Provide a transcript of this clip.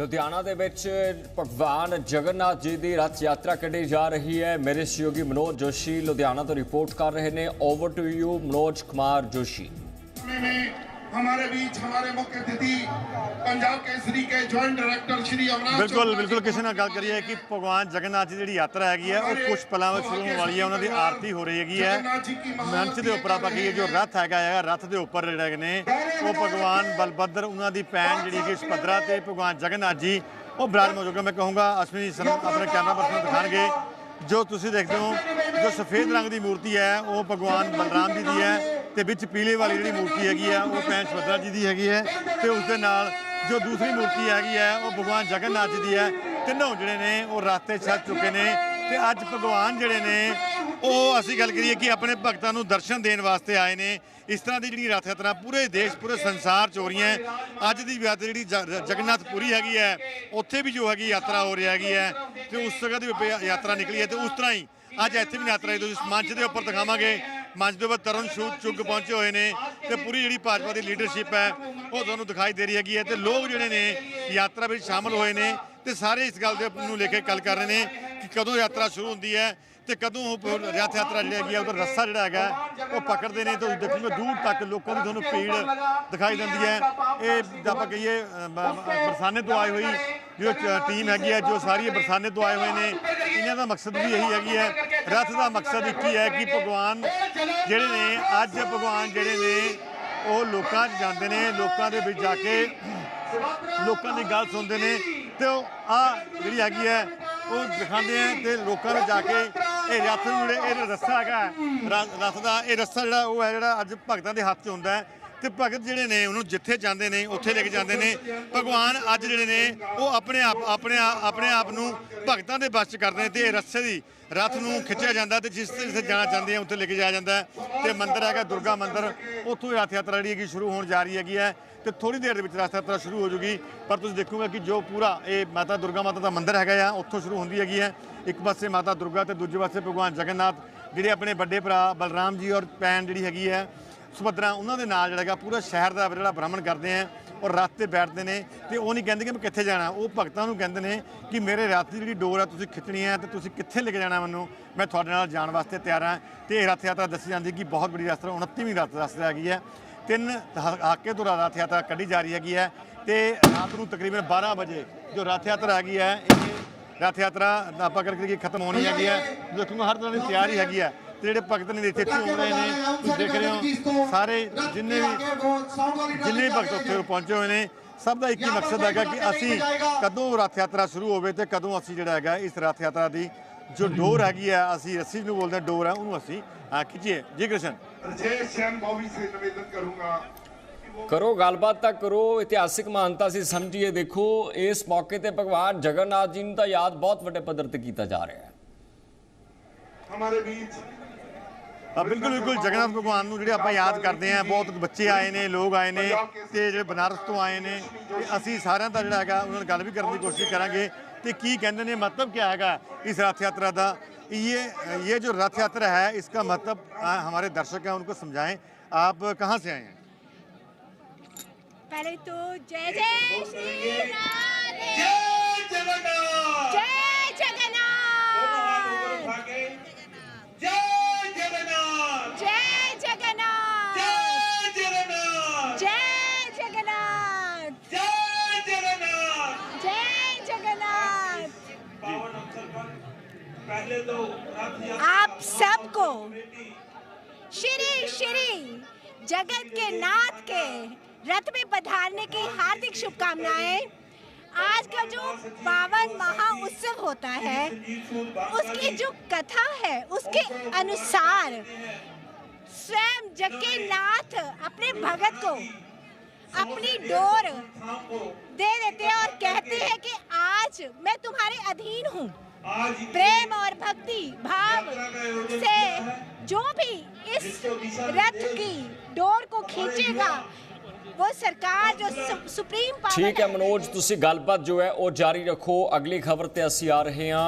ਲੁਧਿਆਣਾ ਦੇ ਵਿੱਚ ਭਗਵਾਨ ਜਗਨਨਾਥ ਜੀ ਦੀ ਰਥ ਯਾਤਰਾ ਕੱਢੀ ਜਾ ਰਹੀ ਹੈ। ਮੇਰੇ ਸਹਿਯੋਗੀ ਮਨੋਜ ਜੋਸ਼ੀ ਲੁਧਿਆਣਾ ਤੋਂ ਰਿਪੋਰਟ ਕਰ ਰਹੇ ਨੇ। Over to you Manoj Kumar Joshi. हमारे बीच हमारे मुख्य अतिथि पंजाब केसरी के ज्वाइंट डायरेक्टर श्री अमराज ਬਿਲਕੁਲ चोपड़ा ਬਿਲਕੁਲ जी ਕਿਸੇ ਨਾਲ ਗੱਲ ਕਰੀਏ ਕਿ ਭਗਵਾਨ ਜਗਨਨਾਥ ਜੀ ਦੀ ਜਿਹੜੀ ਯਾਤਰਾ ਹੈਗੀ ਹੈ ਉਹ ਕੁਝ ਪਲਾਂ ਵਿੱਚ ਸ਼ੁਰੂ ਹੋਣ ਵਾਲੀ ਹੈ ਉਹਨਾਂ ਦੀ ਆਰਤੀ ਹੋ ਰਹੀ ਹੈਗੀ ਹੈ जगन्नाथ जी की ਮੰਚ ਦੇ ਉੱਪਰ ਆਪਾਂ ਕਹੀਏ ਜੋ ਰਥ ਹੈਗਾ ਹੈ ਰਥ ਦੇ ਉੱਪਰ ਜਿਹੜੇ ਹੈਗੇ ਨੇ ਉਹ ਭਗਵਾਨ ਬਲਭਦਰ ਉਹਨਾਂ ਦੀ ਭੈਣ ਜਿਹੜੀ ਕਿ ਸੁਭਦਰਾ ਤੇ ਭਗਵਾਨ ਜਗਨਨਾਥ ਜੀ ਉਹ ਬਿਰਾਜਮਾਨ ਹੋ ਗਏ ਮੈਂ ਕਹੂੰਗਾ ਅਸ਼ਵਨੀ ਸ਼ਰਮ ਆਪਣੇ ਕੈਮਰਾ ਪਰਸਨ ਨੂੰ ਦਿਖਾਣਗੇ ਜੋ ਤੁਸੀਂ ਦੇਖਦੇ ਹੋ ਜੋ ਸਫੇਦ ਰੰਗ ਦੀ ਮੂਰਤੀ ਹੈ ਉਹ ਭਗਵਾਨ ਬਲਰਾਮ ਜੀ ਦੀ ਹੈ ਤੇ ਵਿੱਚ ਪੀਲੇ ਵਾਲੀ ਜਿਹੜੀ ਮੂਰਤੀ ਹੈਗੀ ਹੈ ਉਹ ਭੈਣ ਸੁਭਦਰਾ ਜੀ ਦੀ ਹੈਗੀ ਹੈ ਤੇ ਉਸ ਦੇ ਨਾਲ ਜੋ ਦੂਸਰੀ ਮੂਰਤੀ ਹੈਗੀ ਹੈ, ਉਹ ਭਗਵਾਨ ਜਗਨਨਾਥ ਜੀ ਦੀ ਹੈ ਤਿੰਨੋਂ ਜਿਹੜੇ ਨੇ, ਉਹ ਰਾਤੇ ਛੱਡ ਚੁੱਕੇ ਨੇ ਤੇ ਅੱਜ ਭਗਵਾਨ ਜਿਹੜੇ ਨੇ, ਉਹ ਅਸੀਂ ਗੱਲ ਕਰੀਏ ਕਿ ਆਪਣੇ ਭਗਤਾਂ ਨੂੰ ਦਰਸ਼ਨ ਦੇਣ ਵਾਸਤੇ ਆਏ ਨੇ ਇਸ ਤਰ੍ਹਾਂ ਦੀ ਜਿਹੜੀ ਰਥ ਯਾਤਰਾ ਪੂਰੇ ਦੇਸ਼, ਪੂਰੇ ਸੰਸਾਰ ਚ ਹੋ ਰਹੀਆਂ ਹੈ। ਅੱਜ ਦੀ ਯਾਤਰਾ ਜਿਹੜੀ ਜ- ਜਗਨਨਾਥਪੁਰੀ ਹੈਗੀ ਹੈ, ਉੱਥੇ ਵੀ ਜੋ ਹੈਗੀ ਯਾਤਰਾ ਹੋ ਰਹੀ ਹੈਗੀ ਹੈ ਤੇ ਉਸ ਜਗ੍ਹਾ ਦੀ ਵੀ ਯਾਤਰਾ ਨਿਕਲੀ ਹੈ ਤੇ ਉਸ ਤਰ੍ਹਾਂ ਹੀ ਅੱਜ ਇੱਥੇ ਵੀ ਯਾਤਰਾ ਹੈ ਤੁਸੀਂ ਮੰਚ ਦੇ ਉੱਪਰ ਦਿਖਾਵਾਂਗੇ ਮੰਚ ਦੇ ਉੱਪਰ ਤਰਨ ਸ਼ੂਦ ਚੁੱਗ ਪਹੁੰਚੇ ਹੋਏ ਨੇ ਤੇ ਪੂਰੀ ਜਿਹੜੀ ਭਾਜਪਾ ਦੀ ਲੀਡਰਸ਼ਿਪ ਹੈ, ਉਹ ਤੁਹਾਨੂੰ ਦਿਖਾਈ ਦੇ ਰਹੀ ਹੈਗੀ ਹੈ ਤੇ ਲੋਕ ਜਿਹੜੇ ਨੇ ਯਾਤਰਾ ਵਿੱਚ ਸ਼ਾਮਲ ਹੋਏ ਨੇ ਤੇ ਸਾਰੇ ਇਸ ਗੱਲ ਦੇ ਨੂੰ ਲੈ ਕੇ ਗੱਲ ਕਰ ਰਹੇ ਨੇ ਕਿ ਕਦੋਂ ਯਾਤਰਾ ਸ਼ੁਰੂ ਹੁੰਦੀ ਹੈ ਤੇ ਕਦੋਂ ਉਹ ਪ- ਰਥ ਯਾਤਰਾ ਜਿਹੜੀ ਹੈਗੀ ਆ ਉਹਦਾ ਰੱਸਾ ਜਿਹੜਾ ਹੈਗਾ, ਉਹ ਪਕੜਦੇ ਨੇ ਤੁਸੀਂ ਦੇਖੋਗੇ ਦੂਰ ਤੱਕ ਲੋਕਾਂ ਦੀ ਤੁਹਾਨੂੰ ਭੀੜ ਦਿਖਾਈ ਦਿੰਦੀ ਹੈ। ਇਹ ਆਪਾਂ ਕਹੀਏ ਬਰਸਾਨੇ ਤੋਂ ਆਈ ਹੋਈ ਜੋ ਚ- ਟੀਮ ਹੈਗੀ ਹੈ, ਜੋ ਸਾਰੀ ਇਹ ਬਰਸਾਨੇ ਤੋਂ ਆਏ ਹੋਏ ਨੇ, ਇਹਨਾਂ ਦਾ ਮਕਸਦ ਵੀ ਇਹੀ ਹੈਗੀ ਹੈ। ਰਥ ਦਾ ਮਕਸਦ ਇੱਕ ਹੀ ਹੈ ਕਿ ਭਗਵਾਨ ਜਿਹੜੇ ਨੇ, ਅੱਜ ਭਗਵਾਨ ਜਿਹੜੇ ਨੇ, ਉਹ ਲੋਕਾਂ 'ਚ ਜਾਂਦੇ ਨੇ, ਲੋਕਾਂ ਦੇ ਵਿੱਚ ਜਾ ਕੇ ਲੋਕਾਂ ਦੀ ਗੱਲ ਸੁਣਦੇ ਨੇ ਤੇ ਉਹ ਆ ਜਿਹੜੀ ਹੈਗੀ ਹੈ, ਉਹ ਦਿਖਾਉਂਦੇ ਆ ਤੇ ਲੋਕਾਂ ਨੂੰ ਜਾ ਕੇ ਇਹ ਰੱਥ ਨੂੰ ਜਿਹੜੇ, ਇਹ ਰਸਤਾ ਹੈਗਾ ਰ- ਦਾ, ਇਹ ਰਸਤਾ ਜਿਹੜਾ ਉਹ ਹੈ ਜਿਹੜਾ ਅੱਜ ਭਗਤਾਂ ਦੇ ਹੱਥ 'ਚ ਹੁੰਦਾ ਹੈ। ਤੇ ਭਗਤ ਜਿਹੜੇ ਨੇ ਉਹਨੂੰ ਜਿੱਥੇ ਜਾਂਦੇ ਨੇ, ਉੱਥੇ ਲੈ ਕੇ ਜਾਂਦੇ ਨੇ। ਭਗਵਾਨ ਅੱਜ ਜਿਹੜੇ ਨੇ, ਉਹ ਆਪਣੇ ਆਪ, ਆਪਣੇ ਆਪਣੇ ਆਪ ਨੂੰ ਭਗਤਾਂ ਦੇ ਬਸ 'ਚ ਕਰਦੇ ਨੇ ਤੇ ਇਹ ਰੱਸੇ ਦੀ ਰਥ ਨੂੰ ਖਿੱਚਿਆ ਜਾਂਦਾ ਤੇ ਜਿਸ ਤੇ ਜਿੱਥੇ ਜਾਣਾ ਚਾਹੁੰਦੇ ਆ, ਉੱਥੇ ਲੈ ਕੇ ਜਾਇਆ ਜਾਂਦਾ ਹੈ। ਤੇ ਮੰਦਿਰ ਹੈਗਾ, ਦੁਰਗਾ ਮੰਦਿਰ, ਉੱਥੋਂ ਰਥ ਯਾਤਰਾ ਜਿਹੜੀ ਹੈਗੀ ਸ਼ੁਰੂ ਹੋਣ ਜਾ ਰਹੀ ਹੈਗੀ ਹੈ ਤੇ ਥੋੜੀ ਦੇਰ ਦੇ ਵਿੱਚ ਰਥ ਯਾਤਰਾ ਸ਼ੁਰੂ ਹੋ ਜੂਗੀ। ਪਰ ਤੁਸੀਂ ਦੇਖੋਗੇ ਕਿ ਜੋ ਪੂਰਾ ਇਹ ਮਾਤਾ ਦੁਰਗਾ ਮਾਤਾ ਦਾ ਮੰਦਿਰ ਹੈਗਾ ਆ, ਉੱਥੋਂ ਸ਼ੁਰੂ ਹੁੰਦੀ ਹੈਗੀ ਹੈ। ਇੱਕ ਪਾਸੇ ਮਾਤਾ ਦੁਰਗਾ ਤੇ ਦੂਜੇ ਪਾਸੇ ਭਗਵਾਨ ਜਗਨਨਾਥ, ਜਿਹੜੇ ਆਪਣੇ ਵੱਡੇ ਭਰਾ ਬਲਰਾਮ ਜੀ ਔਰ ਭੈਣ ਜਿਹੜੀ ਹੈਗੀ ਹੈ ਸੁਭਦਰਾ ਉਹਨਾਂ ਦੇ ਨਾਲ ਜਿਹੜਾ ਹੈਗਾ ਪੂਰਾ ਸ਼ਹਿਰ ਦਾ ਜਿਹੜਾ ਭ੍ਰਮਣ ਕਰਦੇ ਆ ਔਰ ਰਥ ਤੇ ਬੈਠਦੇ ਨੇ ਤੇ ਉਹ ਨਹੀਂ ਕਹਿੰਦੇ ਕਿ ਮੈਂ ਕਿੱਥੇ ਜਾਣਾ। ਉਹ ਭਗਤਾਂ ਨੂੰ ਕਹਿੰਦੇ ਨੇ ਕਿ ਮੇਰੇ ਰਾਤ ਦੀ ਜਿਹੜੀ ਡੋਰ ਆ, ਤੁਸੀਂ ਖਿੱਚਣੀ ਹੈ ਤੇ ਤੁਸੀਂ ਕਿੱਥੇ ਲੈ ਕੇ ਜਾਣਾ ਮੈਨੂੰ? ਮੈਂ ਤੁਹਾਡੇ ਨਾਲ ਜਾਣ ਵਾਸਤੇ ਤਿਆਰ ਹਾਂ ਤੇ ਇਹ ਰਥ ਯਾਤਰਾ ਦੱਸੀ ਜਾਂਦੀ ਕਿ ਬਹੁਤ ਵੱਡੀ ਯਾਤਰਾ 29ਵੀਂ ਰਥ ਯਾਤਰਾ ਹੈਗੀ ਹੈ ਤਿੰਨ ਹ- ਹਾਕੇ ਤੋਂ ਰਥ ਯਾਤਰਾ ਕੱਢੀ ਜਾ ਰਹੀ ਹੈਗੀ ਹੈ ਤੇ ਰਾਤ ਨੂੰ ਤਕਰੀਬਨ 12 ਵਜੇ ਜੋ ਰਥ ਯਾਤਰਾ ਹੈਗੀ ਹੈ ਇਹ ਰਥ ਯਾਤਰਾ ਆਪਾਂ ਕਰਕੇ ਖਤਮ ਹੋਣੀ ਹੈਗੀ ਹੈ ਦੇਖੂਗਾ ਹਰ ਤਰ੍ਹਾਂ ਦੀ ਤਿਆਰੀ ਹੈਗੀ ਹੈ ਤੇ ਜਿਹੜੇ ਭਗਤ ਨੇ ਇੱਥੇ ਝੂਮ ਰਹੇ ਨੇ ਤੁਸੀਂ ਦੇਖ ਰਹੇ ਹੋ ਸਾਰੇ ਜਿੰਨੇ ਵੀ ਜਿੰਨੇ ਭਗਤ ਉੱਥੇ ਪਹੁੰਚੇ ਹੋਏ ਨੇ ਸਭ ਦਾ ਇੱਕ ਹੀ ਮਕਸਦ ਹੈਗਾ ਕਿ ਅਸੀਂ ਕਦੋਂ ਰੱਥ ਯਾਤਰਾ ਸ਼ੁਰੂ ਹੋਵੇ ਤੇ ਕਦੋਂ ਅਸੀਂ ਜਿਹੜਾ ਹੈਗਾ ਇਸ ਰਥ ਯਾਤਰਾ ਦੀ ਜੋ ਡੋਰ ਹੈਗੀ ਆ ਅਸੀਂ ਰੱਸੀ ਨੂੰ ਬੋਲਦੇ ਡੋਰ ਆ ਉਹਨੂੰ ਅਸੀਂ ਖਿੱਚੀਏ। ਜੀ ਕ੍ਰਿਸ਼ਨ। ਜੈ ਸ਼ਾਮ ਭਾਵੀ ਸੇ ਨਿਵੇਦਨ ਕਰੂੰਗਾ। ਕਰੋ ਗੱਲਬਾਤ ਤਾਂ ਕਰੋ ਇਤਿਹਾਸਿਕ ਮਹਾਨਤਾ ਸੀ ਸਮਝੀਏ ਦੇਖੋ ਇਸ ਮੌਕੇ ਤੇ ਭਗਵਾਨ ਜਗਨਨਾਥ ਜੀ ਨੂੰ ਤਾਂ ਯਾਦ ਬਹੁਤ ਵੱਡੇ ਪੱਧਰ ਤੇ ਕੀਤਾ ਜਾ ਰਿਹਾ ਹੈ। ਹਮਾਰੇ ਵਿੱਚ ਬਿਲਕੁਲ ਬਿਲਕੁਲ ਜਗਨਨਾਥ ਭਗਵਾਨ ਨੂੰ ਜਿਹੜੇ ਆਪਾਂ ਯਾਦ ਕਰਦੇ ਆਂ ਬਹੁਤ ਬੱਚੇ ਆਏ ਨੇ ਲੋਕ ਆਏ ਨੇ ਤੇ ਜਿਹੜੇ ਬਨਾਰਸ ਤੋਂ ਆਏ ਨੇ ਤੇ ਅਸੀਂ ਸਾਰਿਆਂ ਦਾ ਜਿਹੜਾ ਹੈਗਾ ਉਹਨਾਂ ਨਾਲ ਗੱਲ ਵੀ ਕਰਨ ਦੀ ਕੋਸ਼ਿਸ਼ ਕਰਾਂਗੇ ਤੇ ਕੀ ਕਹਿੰਦੇ ਨੇ ਮਤਲਬ ਕੀ ਹੈਗਾ ਇਸ रथ यात्रा ਦਾ ये ये जो रथ यात्रा है इसका मतलब आ, हमारे दर्शक हैं उनको समझाएं आप कहाँ से आए हैं पहले तो जय जय श्री राधे पहले तो आप सबको श्री श्री जगत के नाथ के रथ में पधारने की हार्दिक शुभकामनाएँ। आज का जो पावन महा उत्सव होता है उसकी जो कथा है उसके अनुसार स्वयं जग के नाथ अपने भगत को अपनी डोर दे देते हैं और कहते आज मैं तुम्हारे अधीन हूँ आज प्रेम और भक्ति भाव से जो भी इस रथ की डोर को खींचेगा वो सरकार जो सु- सुप्रीम पावर ਠੀਕ ਹੈ ਮਨੋਜ ਤੁਸੀਂ ਗੱਲਬਾਤ ਜੋ ਹੈ ਉਹ ਜਾਰੀ ਰੱਖੋ ਅਗਲੀ ਖਬਰ ਤੇ ਅਸੀਂ ਆ ਰਹੇ ਹਾਂ